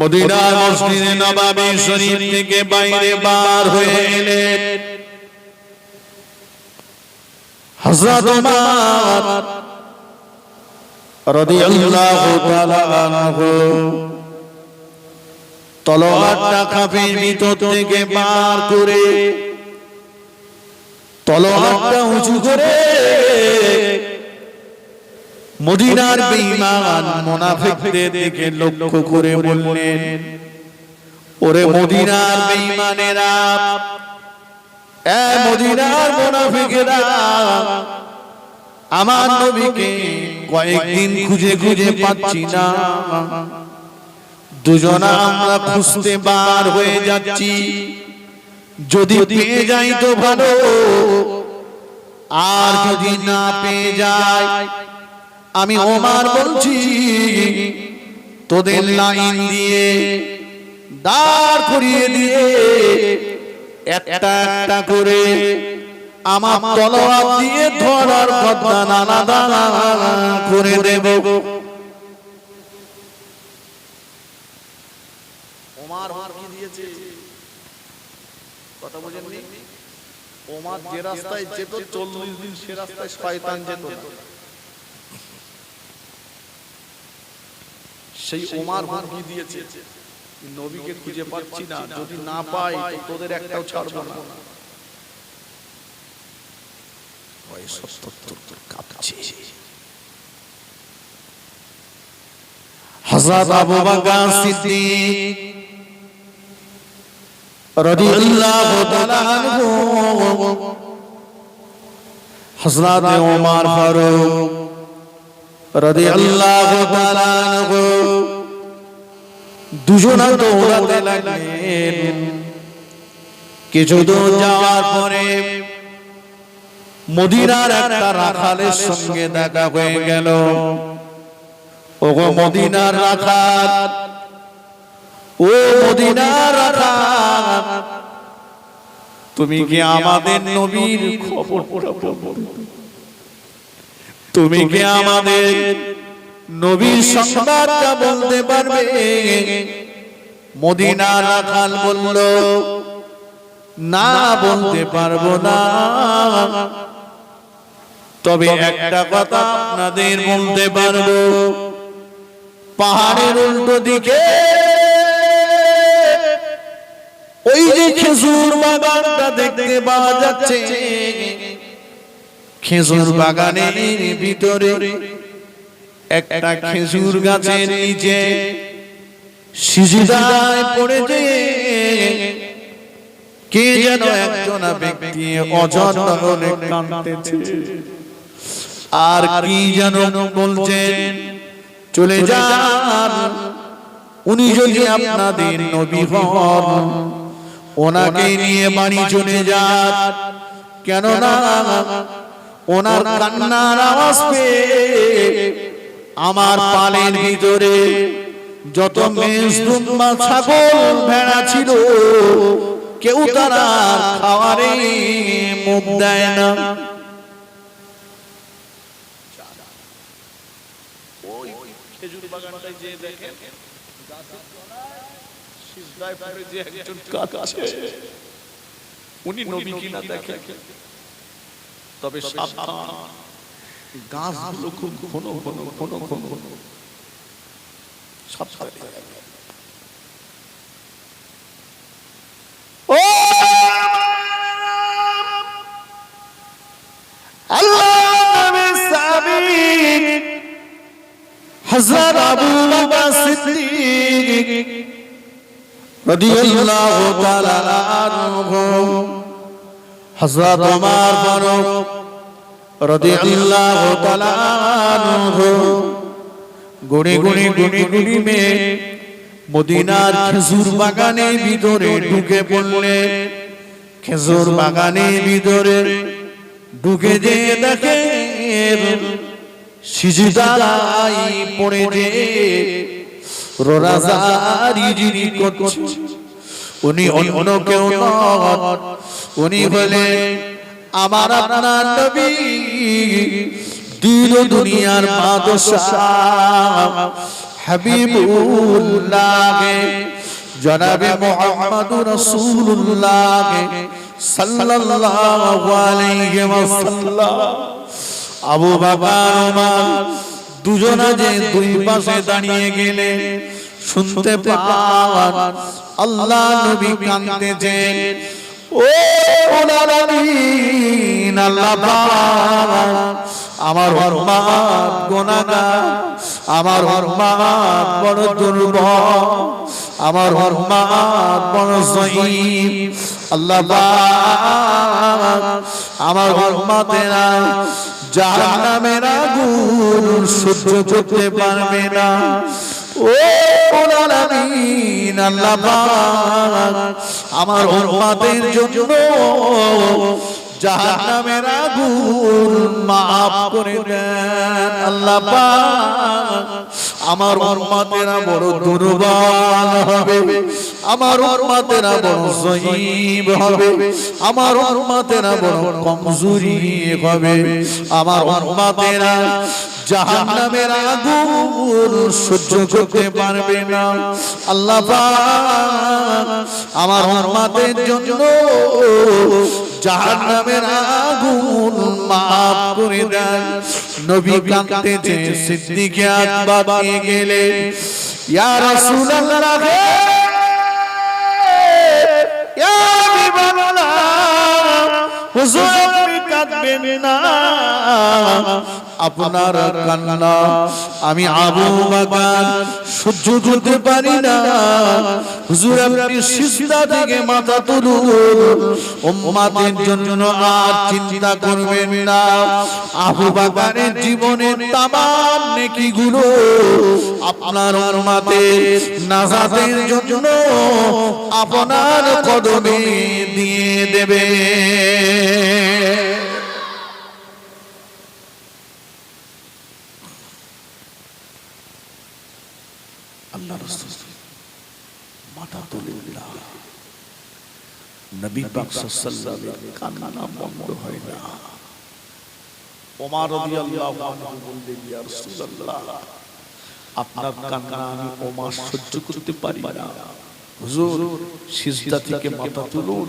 মদিনার মসজিদে নবাবী শরীফ থেকে বাইরে বার হয়ে এলেন। হযরত ওমর রাদিয়াল্লাহু তাআলা আনহু। তলোয়ারটা কাফের ভিতর থেকে বার করে তলোয়ারটা উঁচু করে মদিনার বেঈমান মুনাফিকদের দিকে লক্ষ্য করে বললেন ওরে মদিনার বেঈমানেরা এ মদিনার মুনাফিকেরা আমার নবীকে কয়েকদিন খুঁজে খুঁজে পাচ্ছি না। দুজনা আমরা খুঁজতে বার হয়ে যাচ্ছি। যদি পেয়ে যাই তো ভালো। আর যদি না পেয়ে যায় আমি ওমার বলছি তোদের লাইন দিয়ে দাঁড় করিয়ে দিয়ে একটা একটা করে আমার তলোয়ার দিয়ে ধরার কথা আলাদা করে দেব। ওমার হুমকি দিয়েছে। কথা বোঝেননি? ওমার যে রাস্তায় যেত চল্লিশ দিন সে রাস্তায় শয়তান যেত না। সেই ওমার হুমকি দিয়েছে। নবীকে খুঁজে পাচ্ছি না। যদি না পাই তো তোদের একটাও ছাড়বো না। হযরত আবু বকর সিদ্দিক রাদিয়াল্লাহু তাআলা আনহু হযরত ওমর ফারুক রাদিয়াল্লাহু তাআলা আনহু দুজনা দৌড়াতে লাগলেন। কিছু দূর যাওয়ার পরে মদিনার একটা রাখালের সঙ্গে দেখা হয়ে গেল। ওগো মদিনার রাখাল। ও মদিনার রাখাল। তুমি কি আমাদের নবীর খবরটা বলবে? তুমি কি আমাদের নবীর সংবাদটা বলতে পারবে? মদিনার রাখাল বলল না বলতে পারব না। তবে একটা কথা আপনাদের বলতে পারব। পাহাড়ের উল্টো দিকে ওই যে খেজুর বাগানটা দেখতে পাওয়া যাচ্ছে। খেজুর বাগানের ভিতরে একটা খেজুর গাছের নিচে সিজদায় পড়েছে। কে যেন একজন ব্যক্তি কাঁদতেছে। আর কি যেন বলছেন? চলে যান। উনি যদি আপনাদের নবী হন ওনাকে নিয়ে বাড়ি চলে যান। কেননা ওনার কান্নার আওয়াজ পেয়ে আমার পালের ভিতরে যত মেষ দুম্বা ছাগল ভেড়া ছিল কেউ তারা খাওয়ারে মুখ দেয় না। খেজুর বাগানটায় যে দেখেন সিজদায় পড়ে যে একজন কাঁদছে উনি নবী কিনা দেখেন। তবে সাবধান। গাছগুলো খুব ঘন ঘন ঘন ঘন সাবধানে সাবিক আবু বকর সিদ্দিক। রাদিয়াল্লাহু তাআলা আনহু। ওমর ফারুক রাদিয়াল্লাহু তাআলা আনহু গুনি গুনি গুনি গুনি মে মদিনার খেজুর বাগানের ভিতরে ঢুকে পড়লেন খেজুর বাগানের ভিতরে ঢুকে যে দেখে সিজদাই পড়ে যে রোরাজারি যিনি করছে উনি অন্য কেউ নন। উনি বলে আমার আপনার নবী ও দুনিয়ার বাদশাহ হাবিবুল্লাহ জনাবে মোহাম্মদ রাসূলুল্লাহ সাল্লাল্লাহু আলাইহি ওয়াসাল্লাম। আবু বকর ওমর দুজনা যে দুই পাশে দাঁড়িয়ে গেলে শুনতে পাওয়ান আল্লাহ নবী কাঁদতেছেন। ও আমার হরমাত আমার হরমাত বড় দুর্বল, আমার হরমাত বড় সহিব আল্লাহ আমার হরমাতেরা জাহান্নামের আগুন সহ্য করতে পারবে না। ও আমার উম্মতের জন্য জাহান্নামের আগুন মাফ করে দেন। আল্লাহ আমার উম্মতেরা বড় দুর্বল হবে, আমার উম্মতেরা বড় সহিব হবে, আমার উম্মতেরা বড় কমজোরি হবে, আমার উম্মতেরা জাহান্নামের আগুন সহ্য করতে পারবে না। আল্লাহ আমার উম্মতের জন্য জাহান্নামের আগুন মাফ করে দেন। নবী কাঁদতেছে সিদ্দিক আকবর গেলে ইয়া রাসূলুল্লাহ হুজুর আপনি কাঁদবেন না। আপনার কান্না, আমি আবু বকর সহ্য করতে পারি না। হুজুর আপনি সিজদা থেকে মাথা তুলুন। উম্মতের জন্য আর চিন্তা করবেন না। আবু বকরের জীবনের তামাম নেকিগুলো আপনার উম্মতের নাজাতের জন্য আপনার কদমে দিয়ে দেবে। আল্লাহ রাসূল মাথা তুলে উঠলা নবী পাক সাল্লাল্লাহু আলাইহি কান্না বন্ধ হয় না ওমর রাদিয়াল্লাহু আনহু বললেন ইয়া রাসূলুল্লাহ আপনার কান্না আমি ওমর সহ্য করতে পারি না হুজুর সিজদা থেকে মাথা তুলুন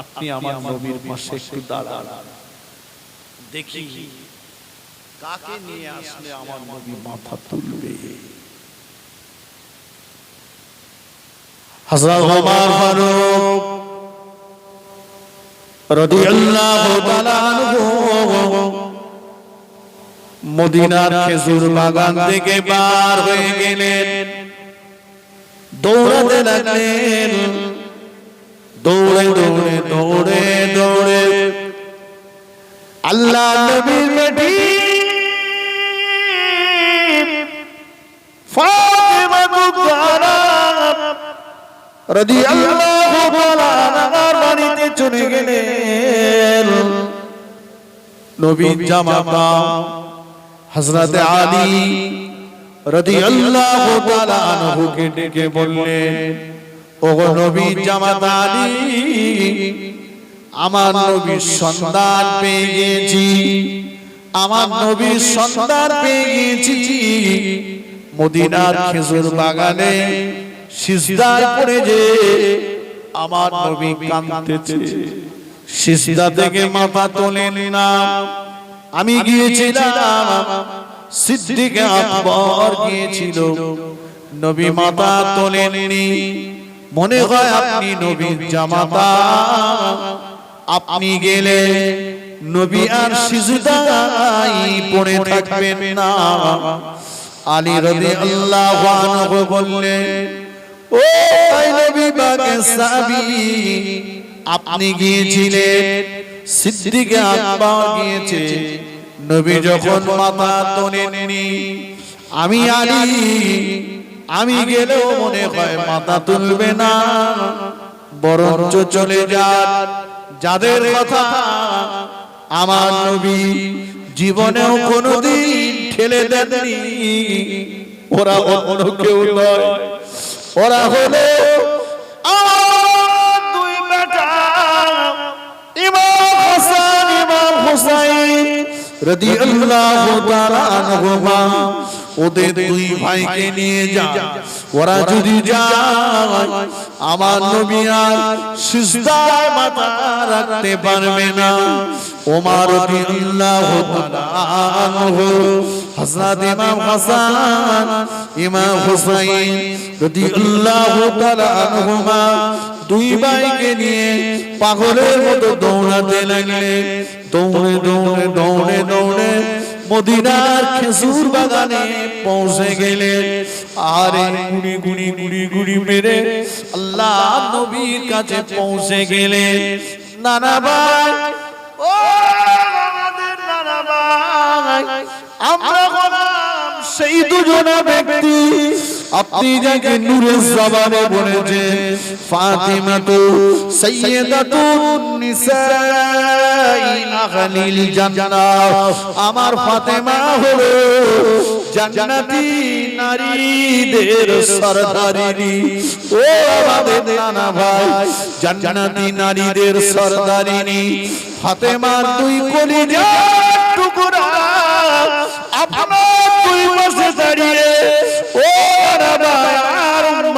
আপনি আমার নবীর পাশে একটু দাঁড়ান। দেখি কাকে নিয়ে আসলে আমার নবী মাথা তুলবে? হযরত ওমর ফারুক রাদিয়াল্লাহু তাআলা আনহু মদিনার খেজুর বাগান থেকে বার হয়ে গেলেন। দৌড়াতে লাগলেন। দৌড়ে দৌড়ে দৌড়ে দৌড়ে। আল্লাহ নবীর বেটি। ফাতিমা তুজারা রাদিয়াল্লাহু তাআলা বাড়িতে চলে গেলেন। নবীর জামাতা হযরত আলী রাদিয়াল্লাহু তাআলা আনহুকে ডেকে বললেন ওগো নবীর জামাতা আমার নবীর সন্তান পেয়ে গেছি। আমার নবীর সন্তান পেয়ে গেছি। মদিনার খেজুর বাগানে সিজদায় পড়ে যে আমার নবী কাঁদতেছে। সিজদা থেকে মাথা তোলেন না আমি গিয়েছিলাম। সিদ্দিক আকবর গিয়েছিল। নবী মাথা তোলেননি। মনে হয় আপনি নবীর জামাতা। আপনি গেলে নবী আর সিজদাই পড়ে থাকবেন না। আলী রাদিয়াল্লাহু আনহু বললেন ও তাই নবী পাকের সাহাবী আপনি গিয়েছিলেন সিদ্দিক আকবর গিয়েছে। নবী যখন মাথা তোলেননি আমি আলী আমি গেলেও মনে হয় মাথা তুলবে না। বরঞ্চ চলে যান। যাদের কথা আমার নবী জীবনেও কোনোদিন ঠেলে দেননি। ওরা অন্য কেউ নয়। ওরা হলো দুই বেটা ইমাম হাসান ইমাম হুসাইন রাদিয়াল্লাহু তাআলা আনহুমা। ওদের দুই ভাইকে নিয়ে যা। ওরা যদি যায় আমার নবী আর সিজদায় মাথা রাখতে পারবে না। ওমর রাদিয়াল্লাহু তাআলা আনহু হযরত ইমাম হাসান ইমাম হুসাইন রাদিয়াল্লাহু তাআলা আনহুমা দুই ভাইকে নিয়ে পাগলের মতো দৌড়াতে লাগলেন। দৌড়ে দৌড়ে দৌড়ে দৌড়ে মদিনার খেজুর বাগানে পৌঁছে গেলেন আরে গুড়ি গুড়ি গুড়ি গুড়ি মেরে আল্লাহ নবীর কাছে পৌঁছে গেলেন নানা ভাই ও আমাদের নানা ভাই আমরা গোলাম সেই দুজনা ব্যক্তি। আপনি যাকে নূরের জবানে বলেছেন ফাতিমা তো সাইয়্যিদাতুন নিসাই আহলিল জান্নাহ আমার ফাতেমা হলো জান্নাতি নারীদের সরদারিনী। ও আমাদের নানা ভাই, জান্নাতি নারীদের সরদারিনী। ফাতেমার দুই কলিজা টুকরা, আপনার দুই পাশে দাঁড়িয়ে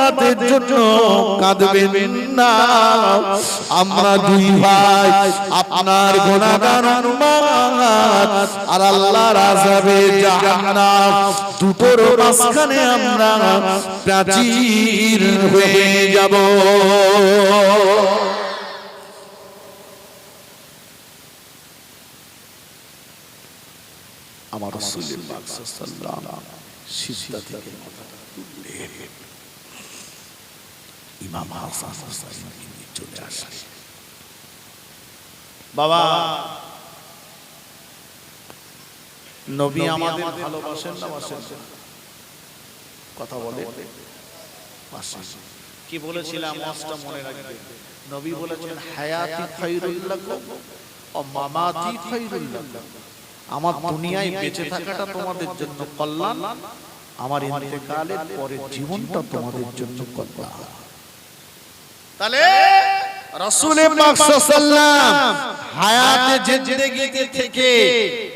উম্মতের জন্য কাঁদবেন না। আমরা দুই ভাই, আপনার উম্মত আর আল্লাহর আযাবে জাহান্নাম। দুটোর মাঝখানে আমরা প্রাচীর হয়ে যাব। আমার রাসূলের পাক সাল্লাল্লাহু সিজদা থেকে মাথাটা তুললেন। ইমাম হাসান চলে আসলেন বাবা নবী আমাদের ভালোবাসেন না বাসেন কথা বলে? কি বলেছিলাম? মাসটা মনে রাখবে। নবী বলেছেন হায়াতি খায়রুল লাকুম ও মামাতি খায়রুল লাকুম আমার দুনিয়ায় বেঁচে থাকাটা তোমাদের জন্য কল্যাণ। আমার ইন্তেকালের পরে জীবনটা তোমাদের জন্য কল্যাণ। তাহলে রাসূলে হায়াতে জিন্দেগিতে থেকে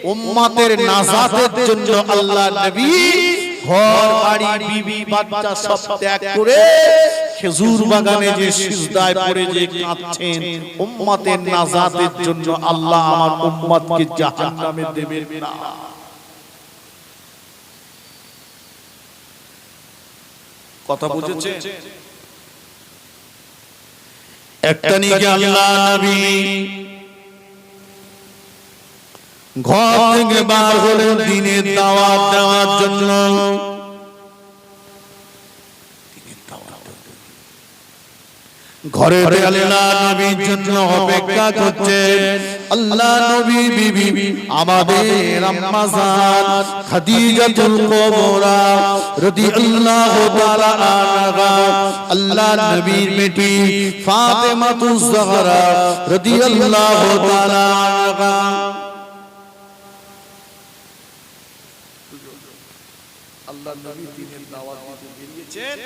উম্মতের নাজাতের জন্য আল্লাহ নবী ঘর বাড়ি বিবি বাচ্চা সব ত্যাগ করে খেজুর বাগানে যে সিজদায় পড়ে যে কাঁদছেন উম্মতের নাজাতের জন্য আল্লাহ আমার উম্মতকে জাহান্নামে দেবেন না। কথা বুঝেছে একটা নিকে আল্লাহ নবী। ঘর থেকে বার হলেন দিনের দাওয়াত দেওয়ার জন্য। ঘরে আল্লাহ নবীর জন্য অপেক্ষা করছেন। আল্লাহ নবী বিবি আমাদের আম্মা জান খাদিজাতুল কুবরা রাদিয়াল্লাহু তাআলা আনহা আল্লাহ নবীর বেটি ফাতেমাতুজ জাহরা রাদিয়াল্লাহু তাআলা আনহা। আল্লাহ নবী দিনের দাওয়াত দিতে বেরিয়েছেন।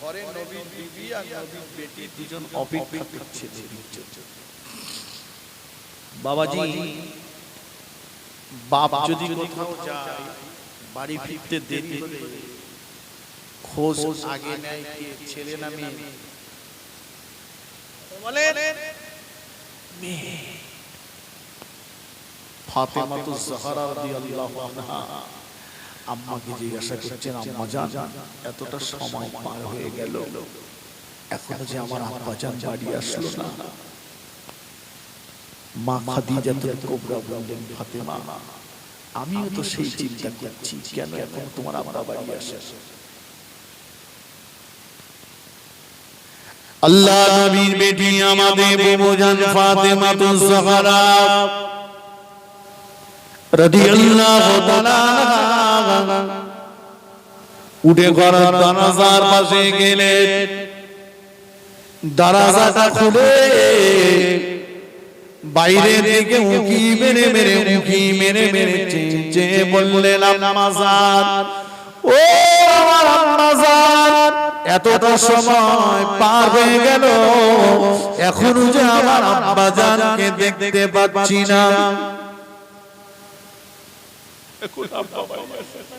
ঘরে বিবি আর নবীর বেটি দুজন অপেক্ষা করছে নবীর জন্য। বাবাজি বাপ যদি কোথাও যায় বাড়ি ফিরতে দেরি হলে খোঁজ আগে নেয় কে? ছেলে না মেয়ে? বলেন মেয়ে। ফাতেমা জাহরা রাদিয়াল্লাহু আনহা। আম্মাকে জিজ্ঞাসা করছেন আম্মা জান এতটা সময় পার হয়ে গেল। এখনও যে আমার আব্বা জান বাড়ি আসলো না। মা খাদিজাতুল কুবরা বললেন ফাতেমা আমিও তো সেই চিন্তা করছি কেন এখন তোমার আব্বা বাড়ি আসে আল্লাহ নবীর বেটি আমাদের বুবু জান ফাতেমা তো জাহরা। রাদিয়াল্লাহু তাআলা উঠে ঘরের দানাজার পাশে গেলেন দারাজাটা খুলে বাইরের দিকে উকি মেরে মেরে উকি মেরে মেরে চেয়ে বললেন আম্মাজান ও আমার আম্মাজান এতটা সময় পার হয়ে গেল। এখনও যে আমার আব্বাজানকে দেখতে পাচ্ছি না। এখন আব্বা বাড়ি আসে না।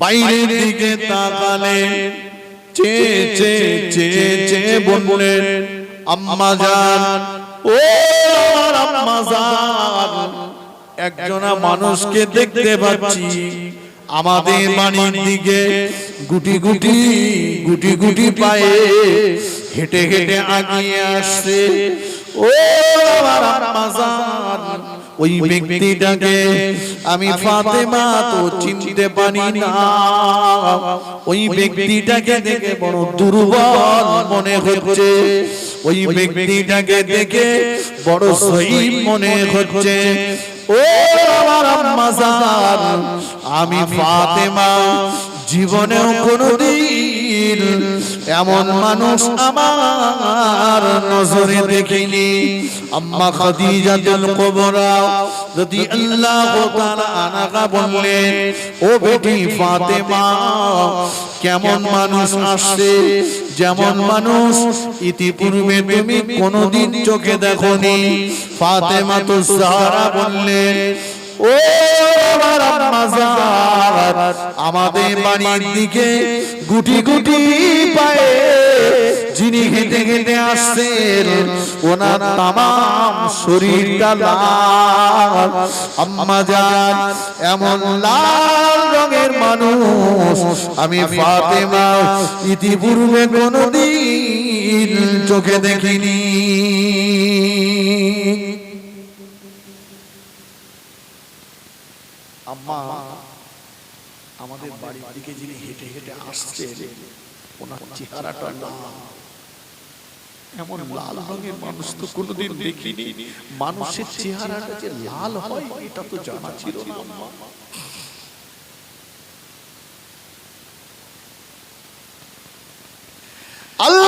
বাইরের দিকে তাকালেন চেয়ে চেয়ে চেয়ে চেয়ে বললেন আম্মা জান ও আমার আম্মা জান একজনা মানুষকে দেখতে পাচ্ছি। আমাদের বাড়ির দিকে গুটি গুটি গুটি গুটি পায়ে হেঁটে হেঁটে আগিয়ে আসছে। ও আমার আম্মা জান ওই ব্যক্তিটাকে আমি ফাতেমা তো চিনতে পারি না। ওই ব্যক্তিটাকে দেখে বড় দুর্বল মনে হচ্ছে। ওই ব্যক্তিটাকে দেখে বড় সহিম মনে হচ্ছে। ও আমার আম্মা জান। আমি ফাতেমা। জীবনেও কোনোদিন এমন মানুষ আমার নজরে দেখিনি। আম্মা খাদিজাতুল কুবরা যদি আল্লাহ তাআলা আনাকা বললেন ও বেটি ফাতেমা কেমন মানুষ আসছে? যেমন মানুষ ইতিপূর্বে তুমি কোনোদিন চোখে দেখনি। ফাতেমা তো সাহারা বললেন ও আমাদের বাড়ির দিকে গুটি গুটি পায়ে যিনি হেঁটে হেঁটে আসছেন, ওনার তামাম শরীরটা লাল। আম্মা জান এমন লাল রঙের মানুষ। আমি ফাতেমা, ইতিপূর্বে কোনোদিন চোখে দেখিনি। আমাদের বাড়ির দিকে যিনি হেঁটে হেঁটে আসছেন, ওনার চেহারাটা লাল এমন লাল রঙের মানুষ তো কোনোদিন দেখিনি। মানুষের চেহারাটা যে লাল হয়, এটা তো জানা ছিল না আল্লাহ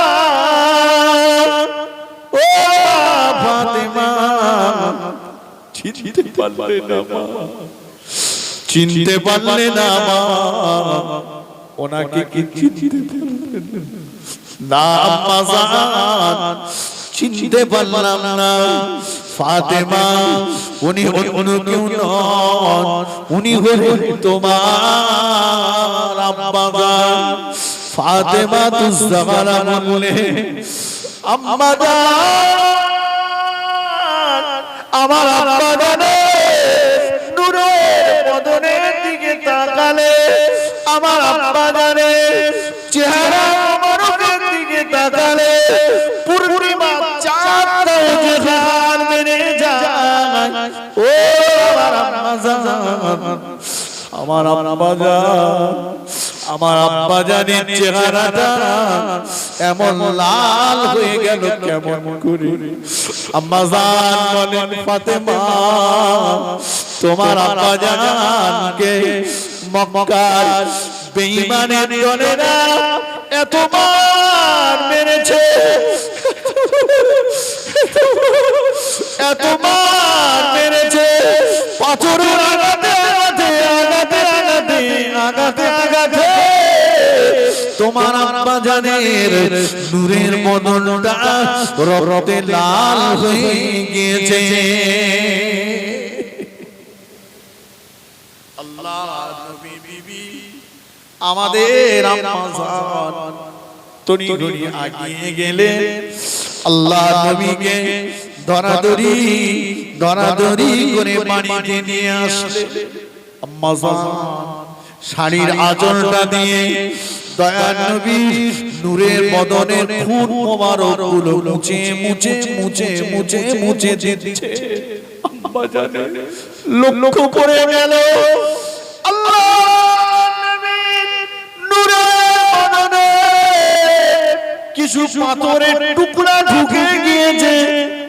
চিনতে পারলে না মা। চিনতে পারলে না মা। ওনাকে কি চিনতে না? আম্মা জান। চিনতে পারলাম না। ফাতেমা উনি অন্য কেউ নন। উনি হলেন তোমার আব্বা জান। ফাতেমা তুজাহারা বলে আম্মা জান। আমার আব্বা জানের নূরের বদনের দিকে তাকালে আমার আব্বা জানের চেহারা মরকের দিকে তাকালে পূর্ণিমা চাঁদটাও যে হার মেরে যায়। ও আমার জান, আমার আব্বা জান আমার আব্বা জানের চেহারাটা এমন লাল হয়ে গেল কেমন করে? আম্মা জান বলেন ফাতেমা তোমার আব্বা জানকে মক্কার বেঈমানের দলেরা এত মার মেরেছে। এত মার মেরেছে। পাথরের আঘাতে আঘাতে আঘাতে আঘাতে আঘাতে আঘাতে তোমার আব্বা জানের নূরের মদনটা রক্তে লাল হয়ে গিয়েছে। আল্লাহ আমাদের তনি গেলে আল্লাহ করে নিয়ে আসলে শাড়ির আঁচলটা দিয়ে দয়ার নবী নূরের বদনের খুন মোবারকগুলো মুছে মুছে মুছে মুছে মুছে দিচ্ছে। লক্ষ্য করে গেল। কিছু পাথরের টুকরা ঢুকে গিয়েছে।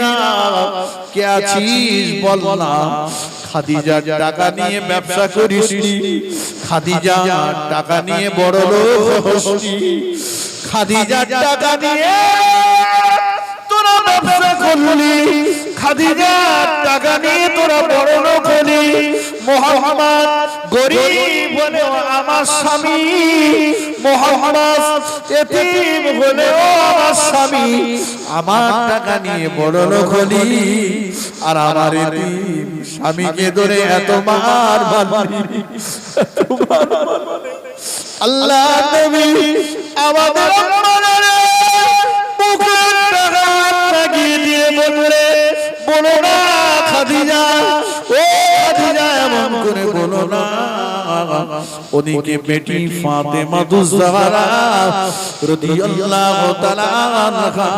মুগিরা কে আছিস বল না। খাদিজার টাকা নিয়ে ব্যবসা করিস নি। খাদিজা টাকা নিয়ে বড় লোক খাদিজার টাকা নিয়ে তোরা ব্যবসা করলি। খাদিজার টাকা নিয়ে বড় লোক মোহাম্মদ আমার স্বামী। মোহাম্মদ এতিম হলেও আমার স্বামী। আমার টাকা আর আমার এতিম স্বামীকে ধরে এত মার মার আল্লাহ নবী আমাদের লাগিয়ে দিয়ে বললে বলো না, খাদিজা। ও খাদিজা, এমন করে বলো না। ওদিকে বেটি ফাতেমা দুজাহারা, রাদিয়াল্লাহু তাআলা আনহা।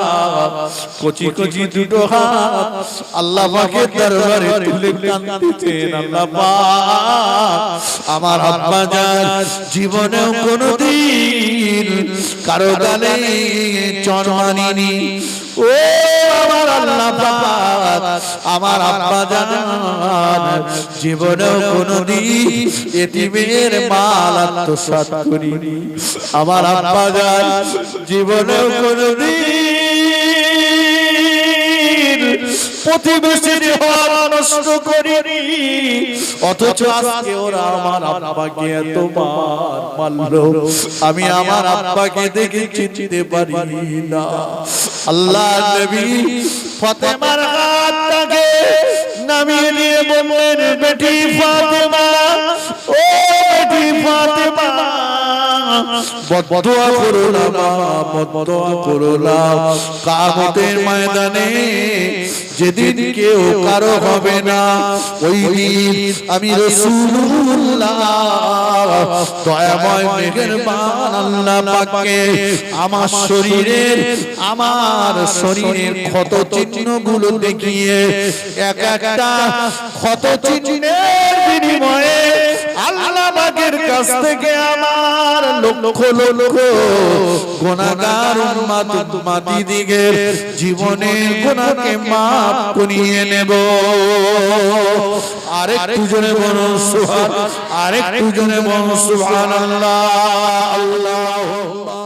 কচি কচি দুটো হাত আল্লাহ পাকের দরবারে তুলে কাঁদতেছেন আল্লাহ পাক। আমার আব্বা জান জীবনেও কোনোদিন কারও গালে চর মানিনি ও আমার আল্লাহ আমার আব্বা জান জীবনে কোনদিন এতিমের মাল আত্মসাৎ করিনি। আমার আব্বা জান জীবনে কোনোদিন প্রতিবেশীর নষ্ট অথচ আজকে ওরা আমার আব্বাকে মারলো। আমি আমার আব্বাকে দেখে চিনতে পারি না। আল্লাহ নবী ফাতেমার হাতটাকে নামিয়ে দিয়ে বললেন বেটি ফাতেমা ও বেটি ফাতেমা বদদোয়া করো না মা, বদদোয়া করো না ময়দানে যেদিন কেউ কারও হবে না ওই দিন আমি আমার শরীরের আমার শরীরের ক্ষত চিহ্নগুলো দেখিয়ে এক একটা ক্ষত চিহ্নের বিনিময়ে আল্লাহ বাগের কাছ থেকে আমার লক্ষ লক্ষ গোনাগার উম্মত উম্মতি দিগের জীবনের গোনাকে মাপ করিয়ে নেব। আরেক দুজনে বলুন, সুবহান আরেক জনে বলুন, সুবহানাল্লাহ। আল্লাহ